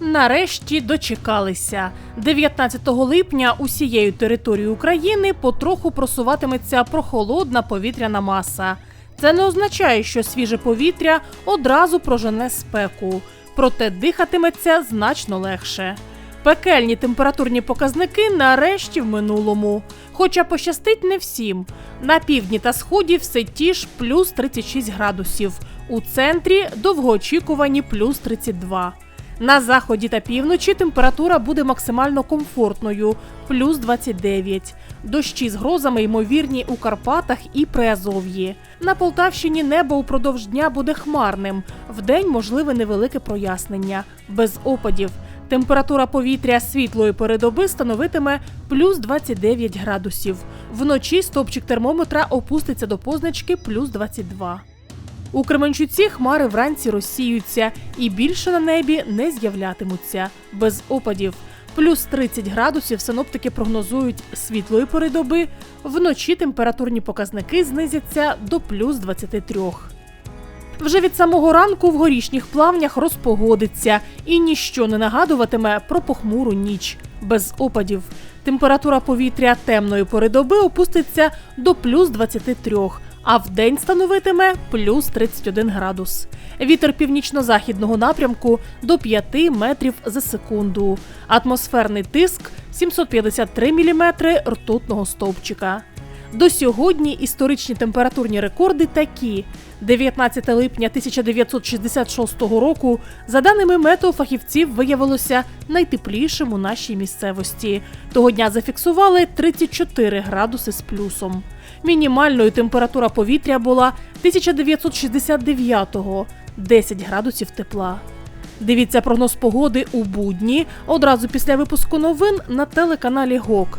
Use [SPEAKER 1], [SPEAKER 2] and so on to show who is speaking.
[SPEAKER 1] Нарешті дочекалися. 19 липня усією територією України потроху просуватиметься прохолодна повітряна маса. Це не означає, що свіже повітря одразу прожене спеку, проте дихатиметься значно легше. Пекельні температурні показники нарешті в минулому. Хоча пощастить не всім. На півдні та сході все ті ж плюс 36 градусів. У центрі довгоочікувані плюс 32. На заході та півночі температура буде максимально комфортною плюс 29. Дощі з грозами ймовірні у Карпатах і Приазов'ї. На Полтавщині небо упродовж дня буде хмарним. Вдень можливе невелике прояснення, без опадів. Температура повітря світлої передоби становитиме плюс 29 градусів. Вночі стопчик термометра опуститься до позначки плюс 22. У Кременчуці хмари вранці розсіються і більше на небі не з'являтимуться без опадів. Плюс 30 градусів синоптики прогнозують світлої пори доби. Вночі температурні показники знизяться до плюс 23. Вже від самого ранку в горішніх плавнях розпогодиться і ніщо не нагадуватиме про похмуру ніч без опадів. Температура повітря темної пори доби опуститься до плюс 23, а вдень становитиме плюс 31 градус. Вітер північно-західного напрямку до 5 метрів за секунду. Атмосферний тиск 753 міліметри ртутного стовпчика. До сьогодні історичні температурні рекорди такі: 19 липня 1966 року, за даними метеофахівців, виявилося найтеплішим у нашій місцевості. Того дня зафіксували 34 градуси з плюсом. Мінімальною температура повітря була 1969-го – 10 градусів тепла. Дивіться прогноз погоди у будні одразу після випуску новин на телеканалі ГОК.